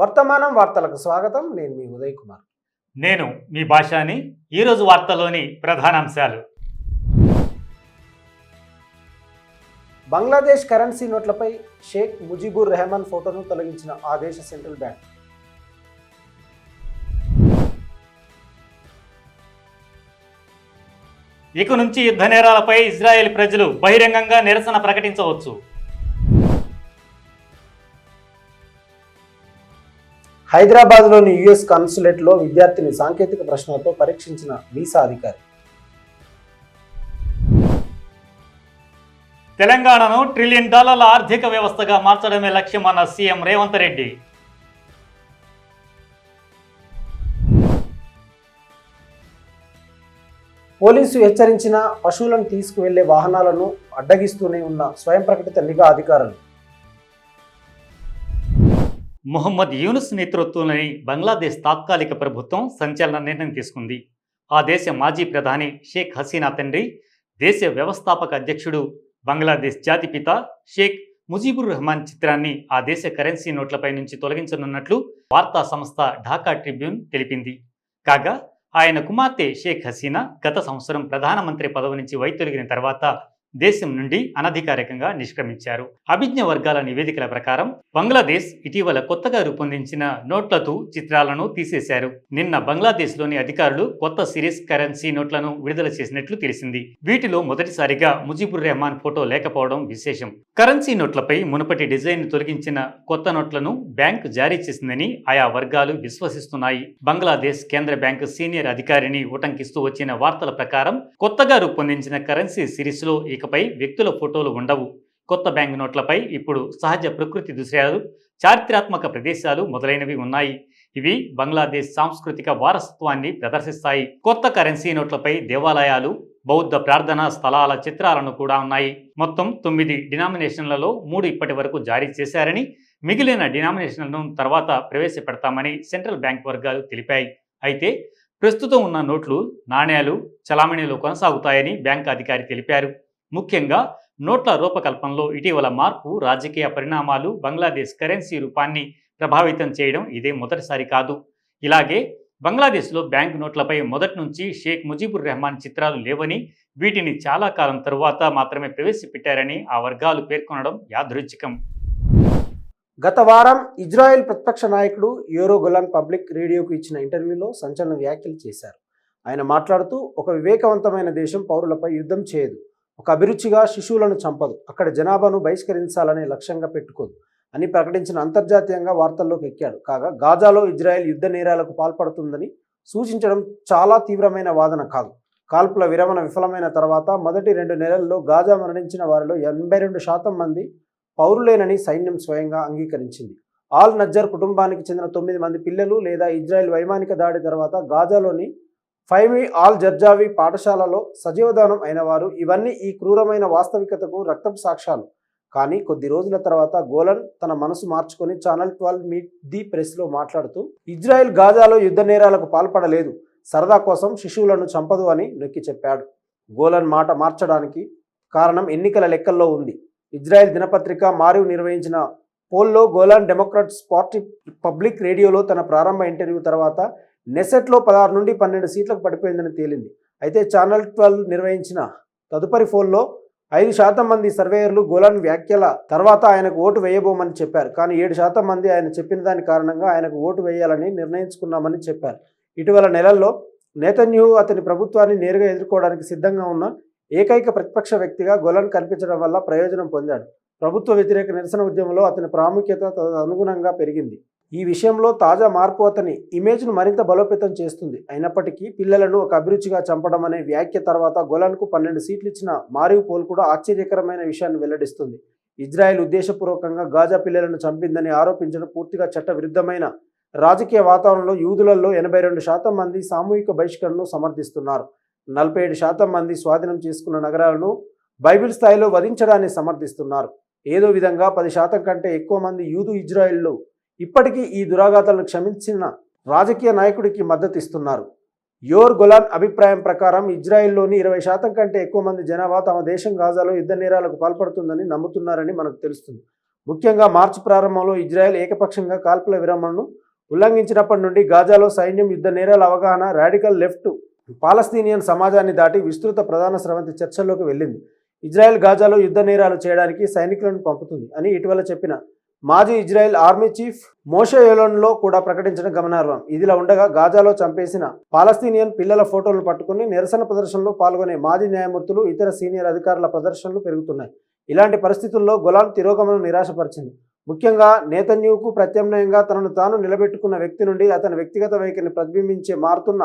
వర్తమానం వార్తలకు స్వాగతం. నేను మీ ఉదయ్ కుమార్. నేను మీ భాషాని. ఈరోజు వార్తలోని ప్రధానాంశాలు బంగ్లాదేశ్ కరెన్సీ నోట్లపై షేక్ ముజిబుర్ రెహమాన్ ఫోటోను తొలగించిన ఆ దేశ సెంట్రల్ బ్యాంక్. ఇక నుంచి యుద్ధ నేరాలపై ఇజ్రాయెల్ ప్రజలు బహిరంగంగా నిరసన ప్రకటించవచ్చు. హైదరాబాద్లోని యుఎస్ కాన్సులేట్లో విద్యార్థిని సాంకేతిక ప్రశ్నలతో పరీక్షించిన వీసా అధికారి. తెలంగాణను ట్రిలియన్ డాలర్ల ఆర్థిక వ్యవస్థగా మార్చడమే లక్ష్యమన్న సీఎం రేవంత్ రెడ్డి. పోలీసు హెచ్చరించిన పశువులను తీసుకువెళ్ళే వాహనాలను అడ్డగిస్తూనే ఉన్న స్వయం ప్రకటిత నిఘా అధికారులు. మొహమ్మద్ యూనుస్ నేతృత్వంలోని బంగ్లాదేశ్ తాత్కాలిక ప్రభుత్వం సంచలన నిర్ణయం తీసుకుంది. ఆ దేశ మాజీ ప్రధాని షేక్ హసీనా తండ్రి దేశ వ్యవస్థాపక అధ్యక్షుడు బంగ్లాదేశ్ జాతిపిత షేక్ ముజీబుర్ రెహమాన్ చిత్రాన్ని ఆ దేశ కరెన్సీ నోట్లపై నుంచి తొలగించనున్నట్లు వార్తా సంస్థ ఢాకా ట్రిబ్యూన్ తెలిపింది. కాగా ఆయన కుమార్తె షేక్ హసీనా గత సంవత్సరం ప్రధానమంత్రి పదవి నుంచి వైతొలిగిన తర్వాత దేశం నుండి అనధికారికంగా నిష్క్రమించారు. అభిజ్ఞ వర్గాల నివేదికల ప్రకారం బంగ్లాదేశ్ ఇటీవల కొత్తగా రూపొందించిన నోట్లతో చిత్రాలను తీసేశారు. నిన్న బంగ్లాదేశ్లోని అధికారులు కొత్త సిరీస్ కరెన్సీ నోట్లను విడుదల చేసినట్లు తెలిసింది. వీటిలో మొదటిసారిగా ముజీబుర్ రెహమాన్ ఫోటో లేకపోవడం విశేషం. కరెన్సీ నోట్లపై మునుపటి డిజైన్ తొలగించిన కొత్త నోట్లను బ్యాంక్ జారీ చేసిందని ఆయా వర్గాలు విశ్వసిస్తున్నాయి. బంగ్లాదేశ్ కేంద్ర బ్యాంకు సీనియర్ అధికారిని ఉటంకిస్తూ వచ్చిన వార్తల ప్రకారం కొత్తగా రూపొందించిన కరెన్సీ సిరీస్లో ఇకపై వ్యక్తుల ఫోటోలు ఉండవు. కొత్త బ్యాంక్ నోట్లపై ఇప్పుడు సహజ ప్రకృతి దృశ్యాలు చారిత్రాత్మక ప్రదేశాలు మొదలైనవి ఉన్నాయి. ఇవి బంగ్లాదేశ్ సాంస్కృతిక వారసత్వాన్ని ప్రదర్శిస్తాయి. కొత్త కరెన్సీ నోట్లపై దేవాలయాలు బౌద్ధ ప్రార్థనా స్థలాల చిత్రాలను కూడా ఉన్నాయి. మొత్తం తొమ్మిది డినామినేషన్లలో మూడు ఇప్పటి వరకు జారీ చేశారని మిగిలిన డినామినేషన్లను తర్వాత ప్రవేశపెడతామని సెంట్రల్ బ్యాంక్ వర్గాలు తెలిపాయి. అయితే ప్రస్తుతం ఉన్న నోట్లు నాణేలు చలామణిలో కొనసాగుతాయని బ్యాంక్ అధికారి తెలిపారు. ముఖ్యంగా నోట్ల రూపకల్పనలో ఇటీవల మార్పు రాజకీయ పరిణామాలు బంగ్లాదేశ్ కరెన్సీ రూపాన్ని ప్రభావితం చేయడం ఇదే మొదటిసారి కాదు. ఇలాగే బంగ్లాదేశ్లో బ్యాంక్ నోట్లపై మొదటి నుంచి షేక్ ముజీబుర్ రెహమాన్ చిత్రాలు లేవని వీటిని చాలా కాలం తరువాత మాత్రమే ప్రవేశపెట్టారని ఆ వర్గాలు పేర్కొనడం యాదృచ్ఛికం. గత వారం ఇజ్రాయెల్ ప్రతిపక్ష నాయకుడు యూరో పబ్లిక్ రేడియోకు ఇచ్చిన ఇంటర్వ్యూలో సంచలన వ్యాఖ్యలు చేశారు. ఆయన మాట్లాడుతూ ఒక వివేకవంతమైన దేశం పౌరులపై యుద్ధం చేయదు. ఒక అభిరుచిగా శిశువులను చంపదు. అక్కడ జనాభాను బహిష్కరించాలనే లక్ష్యంగా పెట్టుకోదు. అని ప్రకటించిన అంతర్జాతీయంగా వార్తల్లోకి ఎక్కాడు. కాగా గాజాలో ఇజ్రాయెల్ యుద్ధ నేరాలకు పాల్పడుతుందని సూచించడం చాలా తీవ్రమైన వాదన కాదు. కాల్పుల విరమణ విఫలమైన తర్వాత మొదటి రెండు నెలల్లో గాజా మరణించిన వారిలో ఎనభై రెండు శాతం మంది పౌరులేనని సైన్యం స్వయంగా అంగీకరించింది. ఆల్ నజ్జర్ కుటుంబానికి చెందిన తొమ్మిది మంది పిల్లలు లేదా ఇజ్రాయెల్ వైమానిక దాడి తర్వాత గాజాలోని ఫైమి ఆల్ జర్జావి పాఠశాలలో సజీవదానం అయినవారు. ఇవన్నీ ఈ క్రూరమైన వాస్తవికతకు రక్తపు సాక్ష్యాలు. కానీ కొద్ది రోజుల తర్వాత గోలన్ తన మనసు మార్చుకొని ఛానల్ ట్వెల్వ్ మీట్ ది ప్రెస్లో మాట్లాడుతూ ఇజ్రాయెల్ గాజాలో యుద్ధ నేరాలకు పాల్పడలేదు. సరదా కోసం శిశువులను చంపదు అని నొక్కి చెప్పాడు. గోలన్ మాట మార్చడానికి కారణం ఎన్నికల లెక్కల్లో ఉంది. ఇజ్రాయెల్ దినపత్రిక మారివ్ నిర్వహించిన పోల్లో Golan democrats party public radio తన ప్రారంభ ఇంటర్వ్యూ తర్వాత నెసెట్లో పదహారు నుండి పన్నెండు సీట్లకు పడిపోయిందని తేలింది. అయితే ఛానల్ ట్వెల్వ్ నిర్వహించిన తదుపరి ఫోన్లో ఐదు శాతం మంది సర్వేయర్లు గోలాన్ వ్యాఖ్యల తర్వాత ఆయనకు ఓటు వేయబోమని చెప్పారు. కానీ ఏడు శాతం మంది ఆయన చెప్పిన దాని కారణంగా ఆయనకు ఓటు వేయాలని నిర్ణయించుకున్నామని చెప్పారు. ఇటీవల నెలల్లో నేతన్యూ అతని ప్రభుత్వాన్ని నేరుగా ఎదుర్కోవడానికి సిద్ధంగా ఉన్న ఏకైక ప్రతిపక్ష వ్యక్తిగా గొలన్ కనిపించడం వల్ల ప్రయోజనం పొందాడు. ప్రభుత్వ వ్యతిరేక నిరసన ఉద్యమంలో అతని ప్రాముఖ్యత అనుగుణంగా పెరిగింది. ఈ విషయంలో తాజా మార్పు అతని ఇమేజ్ను మరింత బలోపేతం చేస్తుంది. అయినప్పటికీ పిల్లలను ఒక అభిరుచిగా చంపడం అనే వ్యాఖ్య తర్వాత గొలన్కు పన్నెండు సీట్లు ఇచ్చిన మారియు పోల్ కూడా ఆశ్చర్యకరమైన విషయాన్ని వెల్లడిస్తుంది. ఇజ్రాయెల్ ఉద్దేశపూర్వకంగా గాజా పిల్లలను చంపిందని ఆరోపించడం పూర్తిగా చట్టవిరుద్ధమైన రాజకీయ వాతావరణంలో యూదులలో ఎనభై రెండు శాతం మంది సామూహిక బహిష్కరణను సమర్థిస్తున్నారు. నలభై ఏడు శాతం మంది స్వాధీనం చేసుకున్న నగరాలను బైబిల్ స్థాయిలో వధించడాన్ని సమర్థిస్తున్నారు. ఏదో విధంగా పది శాతం కంటే ఎక్కువ మంది యూదు ఇజ్రాయిల్లో ఇప్పటికీ ఈ దురాఘాతాలను క్షమించిన రాజకీయ నాయకుడికి మద్దతు ఇస్తున్నారు. యోర్ గులాన్ అభిప్రాయం ప్రకారం ఇజ్రాయెల్లోని ఇరవై శాతం కంటే ఎక్కువ మంది జనాభా తమ దేశం గాజాలో యుద్ధ నేరాలకు పాల్పడుతుందని నమ్ముతున్నారని మనకు తెలుస్తుంది. ముఖ్యంగా మార్చి ప్రారంభంలో ఇజ్రాయెల్ ఏకపక్షంగా కాల్పుల విరమణను ఉల్లంఘించినప్పటి నుండి గాజాలో సైన్యం యుద్ధ నేరాల అవగాహన రాడికల్ లెఫ్ట్ పాలస్తీనియన్ సమాజాన్ని దాటి విస్తృత ప్రధాన స్రవంతి చర్చల్లోకి వెళ్ళింది. ఇజ్రాయెల్ గాజాలో యుద్ధ నేరాలు చేయడానికి సైనికులను పంపుతుంది అని ఇటీవల చెప్పిన మాజీ ఇజ్రాయెల్ ఆర్మీ చీఫ్ మోషే కూడా ప్రకటించడం గమనార్హం. ఇదిలా ఉండగా గాజాలో చంపేసిన పాలస్తీనియన్ పిల్లల ఫోటోలు పట్టుకుని నిరసన ప్రదర్శనలో పాల్గొనే మాజీ న్యాయమూర్తులు ఇతర సీనియర్ అధికారుల ప్రదర్శనలు పెరుగుతున్నాయి. ఇలాంటి పరిస్థితుల్లో గులాం తిరోగమనం నిరాశపరిచింది. ముఖ్యంగా నేతన్యూకు ప్రత్యామ్నాయంగా తనను తాను నిలబెట్టుకున్న వ్యక్తి నుండి అతని వ్యక్తిగత వైఖరిని ప్రతిబింబించే మారుతున్న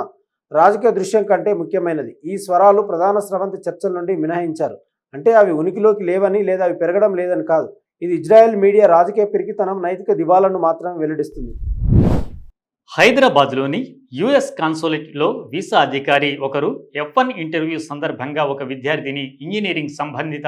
రాజకీయ దృశ్యం కంటే ముఖ్యమైనది. ఈ స్వరాలు ప్రధాన స్రవంతి చర్చల నుండి మినహాయించారు. అంటే అవి ఉనికిలోకి లేవని లేదా అవి పెరగడం లేదని కాదు. ఇది ఇజ్రాయెల్ మీడియా రాజకీయ పిరికితనం నైతిక దివాలను మాత్రమే వెల్లడిస్తుంది. హైదరాబాద్లోని యుఎస్ కాన్సులేట్లో వీసా అధికారి ఒకరు ఎఫ్ వన్ ఇంటర్వ్యూ సందర్భంగా ఒక విద్యార్థిని ఇంజనీరింగ్ సంబంధిత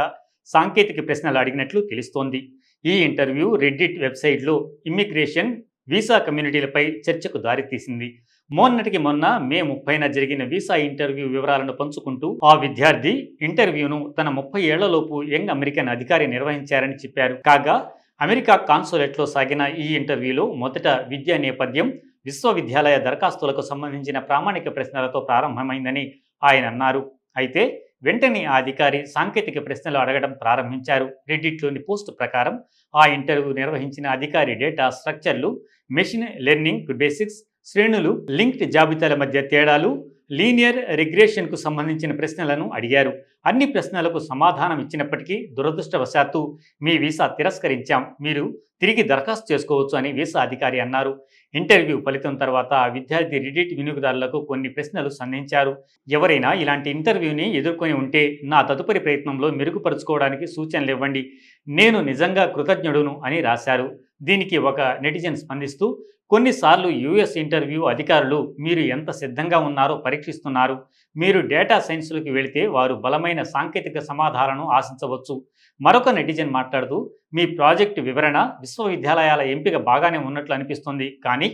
సాంకేతిక ప్రశ్నలు అడిగినట్లు తెలుస్తోంది. ఈ ఇంటర్వ్యూ రెడ్డిట్ వెబ్సైట్లో ఇమ్మిగ్రేషన్ వీసా కమ్యూనిటీలపై చర్చకు దారితీసింది. మొన్నటికి మొన్న మే ముప్పైన జరిగిన వీసా ఇంటర్వ్యూ వివరాలను పంచుకుంటూ ఆ విద్యార్థి ఇంటర్వ్యూను తన ముప్పై ఏళ్ళలోపు యంగ్ అమెరికన్ అధికారి నిర్వహించారని చెప్పారు. కాగా అమెరికా కాన్సులేట్లో సాగిన ఈ ఇంటర్వ్యూలో మొదట విద్యా నేపథ్యం విశ్వవిద్యాలయ దరఖాస్తులకు సంబంధించిన ప్రామాణిక ప్రశ్నలతో ప్రారంభమైందని ఆయన అన్నారు. అయితే వెంటనే ఆ అధికారి సాంకేతిక ప్రశ్నలు అడగడం ప్రారంభించారు. రెడ్డిట్లోని పోస్ట్ ప్రకారం ఆ ఇంటర్వ్యూ నిర్వహించిన అధికారి డేటా స్ట్రక్చర్లు మెషిన్ లెర్నింగ్ బేసిక్స్ శ్రేణులు లింక్డ్ జాబితాల మధ్య తేడాలు లీనియర్ రిగ్రెషన్కు సంబంధించిన ప్రశ్నలను అడిగారు. అన్ని ప్రశ్నలకు సమాధానం ఇచ్చినప్పటికీ దురదృష్టవశాత్తు మీ వీసా తిరస్కరించాం. మీరు తిరిగి దరఖాస్తు చేసుకోవచ్చు అని వీసా అధికారి అన్నారు. ఇంటర్వ్యూ ఫలితం తర్వాత ఆ విద్యార్థి రిడిట్ వినియోగదారులకు కొన్ని ప్రశ్నలు సంధించారు. ఎవరైనా ఇలాంటి ఇంటర్వ్యూని ఎదుర్కొని ఉంటే నా తదుపరి ప్రయత్నంలో మెరుగుపరుచుకోవడానికి సూచనలు ఇవ్వండి. నేను నిజంగా కృతజ్ఞుడును అని రాశారు. దీనికి ఒక నెటిజన్ స్పందిస్తూ కొన్నిసార్లు యుఎస్ ఇంటర్వ్యూ అధికారులు మీరు ఎంత సిద్ధంగా ఉన్నారో పరీక్షిస్తున్నారు. మీరు డేటా సైన్స్లోకి వెళితే వారు బలమైన సాంకేతిక సమాధానాలను ఆశించవచ్చు. మరొక నెటిజన్ మాట్లాడుతూ మీ ప్రాజెక్టు వివరణ విశ్వవిద్యాలయాల ఎంపిక బాగానే ఉన్నట్లు అనిపిస్తుంది. కానీ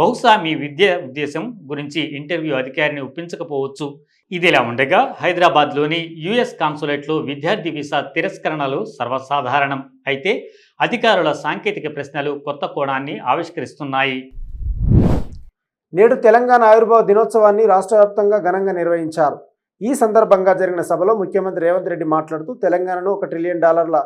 బహుశా మీ విద్య ఉద్దేశం గురించి ఇంటర్వ్యూ అధికారిని ఒప్పించకపోవచ్చు. ఇదిలా ఉండగా హైదరాబాద్లోని యుఎస్ కాన్సులేట్లో విద్యార్థి వీసా తిరస్కరణలు సర్వసాధారణం. అయితే అధికారుల సాంకేతిక ప్రశ్నలు కొత్త కోణాన్ని ఆవిష్కరిస్తున్నాయి. నేడు తెలంగాణ ఆవిర్భావ దినోత్సవాన్ని రాష్ట్ర వ్యాప్తంగా ఘనంగా నిర్వహించారు. ఈ సందర్భంగా జరిగిన సభలో ముఖ్యమంత్రి రేవంత్ రెడ్డి మాట్లాడుతూ తెలంగాణను ఒక ట్రిలియన్ డాలర్ల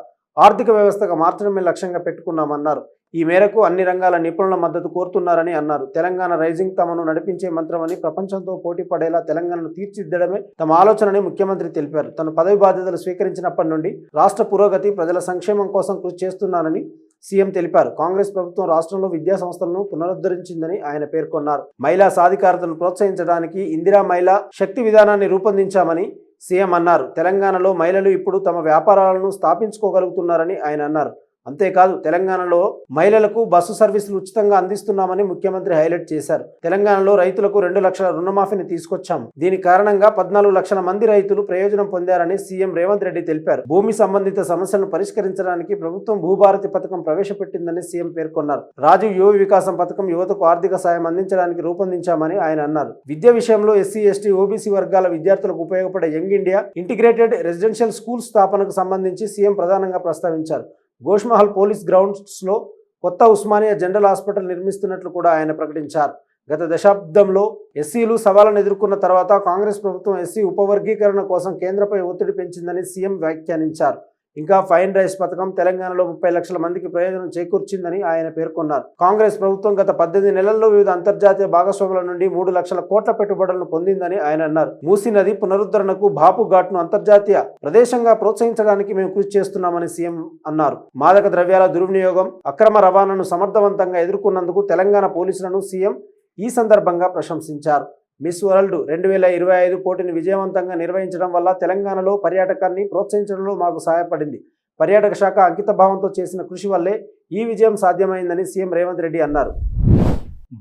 ఆర్థిక వ్యవస్థగా మార్చడమే లక్ష్యంగా పెట్టుకున్నామన్నారు. ఈ మేరకు అన్ని రంగాల నిపుణుల మద్దతు కోరుతున్నారని అన్నారు. తెలంగాణ రైజింగ్ తమను నడిపించే మంత్రమని ప్రపంచంతో పోటీ పడేలా తెలంగాణను తీర్చిదిద్దడమే తమ ఆలోచనని ముఖ్యమంత్రి తెలిపారు. తన పదవి బాధ్యతలు స్వీకరించినప్పటి నుండి రాష్ట్ర పురోగతి ప్రజల సంక్షేమం కోసం కృషి చేస్తున్నానని సీఎం తెలిపారు. కాంగ్రెస్ ప్రభుత్వం రాష్ట్రంలో విద్యా సంస్థలను పునరుద్ధరించిందని ఆయన పేర్కొన్నారు. మహిళా సాధికారతను ప్రోత్సహించడానికి ఇందిరా మహిళా శక్తి విధానాన్ని రూపొందించామని సీఎం అన్నారు. తెలంగాణలో మహిళలు ఇప్పుడు తమ వ్యాపారాలను స్థాపించుకోగలుగుతున్నారని ఆయన అన్నారు. అంతేకాదు తెలంగాణలో మహిళలకు బస్సు సర్వీసులు ఉచితంగా అందిస్తున్నామని ముఖ్యమంత్రి హైలైట్ చేశారు. తెలంగాణలో రైతులకు రెండు లక్షల రుణమాఫీని తీసుకొచ్చాం. దీని కారణంగా పద్నాలుగు లక్షల మంది రైతులు ప్రయోజనం పొందారని సీఎం రేవంత్ రెడ్డి తెలిపారు. భూమి సంబంధిత సమస్యలను పరిష్కరించడానికి ప్రభుత్వం భూభారతి పథకం ప్రవేశపెట్టిందని సీఎం పేర్కొన్నారు. రాజీవ్ యువ వికాసం పథకం యువతకు ఆర్థిక సాయం అందించడానికి రూపొందించామని ఆయన అన్నారు. విద్య విషయంలో ఎస్సీ ఎస్టీ ఓబీసీ వర్గాల విద్యార్థులకు ఉపయోగపడే young India integrated residential school స్థాపనకు సంబంధించి సీఎం ప్రధానంగా ప్రస్తావించారు. గోష్మహల్ పోలీస్ గ్రౌండ్స్లో కొత్త ఉస్మానియా జనరల్ హాస్పిటల్ నిర్మిస్తున్నట్లు కూడా ఆయన ప్రకటించారు. గత దశాబ్దంలో ఎస్సీలు సవాళ్ళను ఎదుర్కొన్న తర్వాత కాంగ్రెస్ ప్రభుత్వం ఎస్సీ ఉపవర్గీకరణ కోసం కేంద్రపై ఒత్తిడి పెంచిందని సీఎం వ్యాఖ్యానించారు. ఇంకా ఫైన్ రైస్ పథకం తెలంగాణలో ముప్పై లక్షల మందికి ప్రయోజనం చేకూర్చిందని ఆయన పేర్కొన్నారు. కాంగ్రెస్ ప్రభుత్వం గత పద్దెనిమిది నెలల్లో వివిధ అంతర్జాతీయ భాగస్వాముల నుండి మూడు లక్షల కోట్ల పెట్టుబడులను పొందిందని ఆయన అన్నారు. మూసీ నది పునరుద్ధరణకు బాపు ఘాట్ను అంతర్జాతీయ ప్రదేశంగా ప్రోత్సహించడానికి మేము కృషి చేస్తున్నామని సీఎం అన్నారు. మాదక ద్రవ్యాల దుర్వినియోగం అక్రమ రవాణాను సమర్థవంతంగా ఎదుర్కొన్నందుకు తెలంగాణ పోలీసులను సీఎం ఈ సందర్భంగా ప్రశంసించారు. మిస్ వరల్డ్ రెండు వేల ఇరవై ఐదు పోటీని విజయవంతంగా నిర్వహించడం వల్ల తెలంగాణలో పర్యాటకాన్ని ప్రోత్సహించడంలో మాకు సహాయపడింది. పర్యాటక శాఖ అంకిత భావంతో చేసిన కృషి వల్లే ఈ విజయం సాధ్యమైందని సీఎం రేవంత్ రెడ్డి అన్నారు.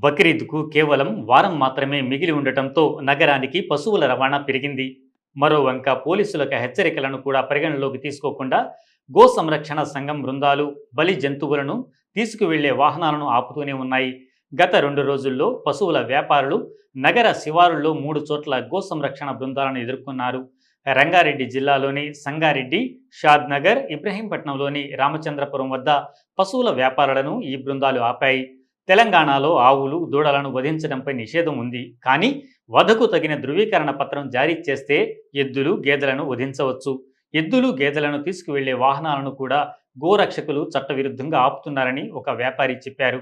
బక్రీద్కు కేవలం వారం మాత్రమే మిగిలి ఉండటంతో నగరానికి పశువుల రవాణా పెరిగింది. మరో వంక పోలీసులకు హెచ్చరికలను కూడా పరిగణలోకి తీసుకోకుండా గో సంరక్షణ సంఘం బృందాలు బలి జంతువులను తీసుకువెళ్ళే వాహనాలను ఆపుతూనే ఉన్నాయి. గత రెండు రోజుల్లో పశువుల వ్యాపారులు నగర శివారుల్లో మూడు చోట్ల గో సంరక్షణ బృందాలను ఎదుర్కొన్నారు. రంగారెడ్డి జిల్లాలోని సంగారెడ్డి షాద్నగర్ ఇబ్రహీంపట్నంలోని రామచంద్రపురం వద్ద పశువుల వ్యాపారులను ఈ బృందాలు ఆపాయి. తెలంగాణలో ఆవులు దూడలను వధించడంపై నిషేధం ఉంది. కానీ వధకు తగిన ధృవీకరణ పత్రం జారీ చేస్తే ఎద్దులు గేదెలను వధించవచ్చు. ఎద్దులు గేదెలను తీసుకువెళ్ళే వాహనాలను కూడా గోరక్షకులు చట్టవిరుద్ధంగా ఆపుతున్నారని ఒక వ్యాపారి చెప్పారు.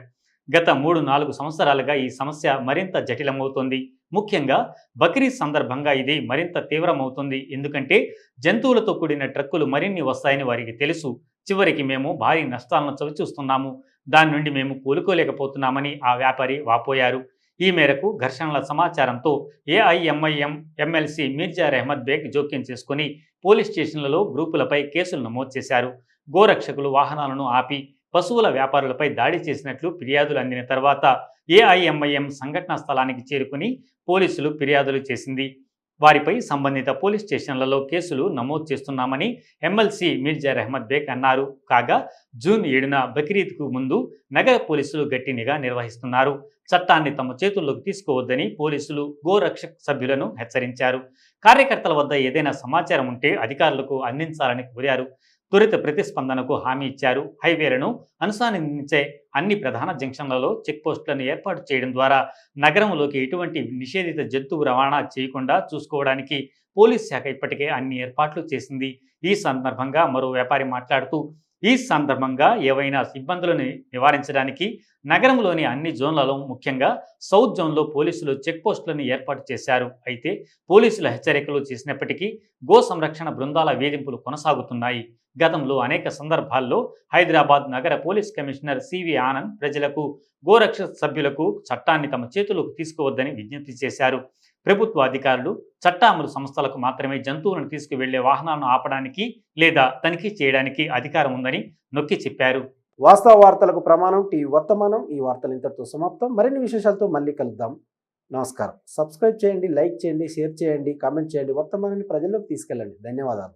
గత మూడు నాలుగు సంవత్సరాలుగా ఈ సమస్య మరింత జటిలమవుతోంది. ముఖ్యంగా బక్రీద్ సందర్భంగా ఇది మరింత తీవ్రమవుతుంది. ఎందుకంటే జంతువులతో కూడిన ట్రక్కులు మరిన్ని వస్తాయని వారికి తెలుసు. చివరికి మేము భారీ నష్టాలను చవిచూస్తున్నాము దాని నుండి మేము కోలుకోలేకపోతున్నామని ఆ వ్యాపారి వాపోయారు. ఈ మేరకు ఘర్షణల సమాచారంతో ఏఐఎంఐఎం ఎమ్మెల్సీ మీర్జా రెహమద్ బేగ్ జోక్యం చేసుకుని పోలీస్ స్టేషన్లలో గ్రూపులపై కేసులు నమోదు చేశారు. గోరక్షకులు వాహనాలను ఆపి పశువుల వ్యాపారులపై దాడి చేసినట్లు ఫిర్యాదులు అందిన తర్వాత ఏఐఎంఐఎం సంఘటనా స్థలానికి చేరుకుని పోలీసులు ఫిర్యాదులు చేసింది. వారిపై సంబంధిత పోలీస్ స్టేషన్లలో కేసులు నమోదు చేస్తున్నామని ఎమ్మెల్సీ మీర్జా రెహమద్ బేగ్ అన్నారు. కాగా జూన్ ఏడున బక్రీద్కు ముందు నగర పోలీసులు గట్టి నిఘా నిర్వహిస్తున్నారు. చట్టాన్ని తమ చేతుల్లోకి తీసుకోవద్దని పోలీసులు గోరక్షక్ సభ్యులను హెచ్చరించారు. కార్యకర్తల వద్ద ఏదైనా సమాచారం ఉంటే అధికారులకు అందించాలని కోరారు. త్వరిత ప్రతిస్పందనకు హామీ ఇచ్చారు. హైవేలను అనుసంధానించే అన్ని ప్రధాన జంక్షన్లలో చెక్పోస్టులను ఏర్పాటు చేయడం ద్వారా నగరంలోకి ఎటువంటి నిషేధిత జంతువు రవాణా చేయకుండా చూసుకోవడానికి పోలీస్ శాఖ ఇప్పటికే అన్ని ఏర్పాట్లు చేసింది. ఈ సందర్భంగా మరో వ్యాపారి మాట్లాడుతూ ఈ సందర్భంగా ఏవైనా ఇబ్బందులను నివారించడానికి నగరంలోని అన్ని జోన్లలో ముఖ్యంగా సౌత్ జోన్లో పోలీసులు చెక్ పోస్టులను ఏర్పాటు చేశారు. అయితే పోలీసులు హెచ్చరికలు చేసినప్పటికీ గో సంరక్షణ బృందాల వేధింపులు కొనసాగుతున్నాయి. గతంలో అనేక సందర్భాల్లో హైదరాబాద్ నగర పోలీస్ కమిషనర్ సివి ఆనంద్ ప్రజలకు గోరక్ష సభ్యులకు చట్టాన్ని తమ చేతులకు తీసుకోవద్దని విజ్ఞప్తి చేశారు. ప్రభుత్వ అధికారులు చట్ట అమలు సంస్థలకు మాత్రమే జంతువులను తీసుకువెళ్ళే వాహనాలను ఆపడానికి లేదా తనిఖీ చేయడానికి అధికారం ఉందని నొక్కి చెప్పారు. వాస్తవ వార్తలకు ప్రమాణం టీవీ వర్తమానం ఈ వార్తలు ఇంతటితో సమాప్తం. మరిన్ని విశేషాలతో మళ్ళీ కలుద్దాం. నమస్కారం. సబ్స్క్రైబ్ చేయండి లైక్ చేయండి షేర్ చేయండి కామెంట్ చేయండి. వర్తమానాన్ని ప్రజల్లోకి తీసుకెళ్ళండి. ధన్యవాదాలు.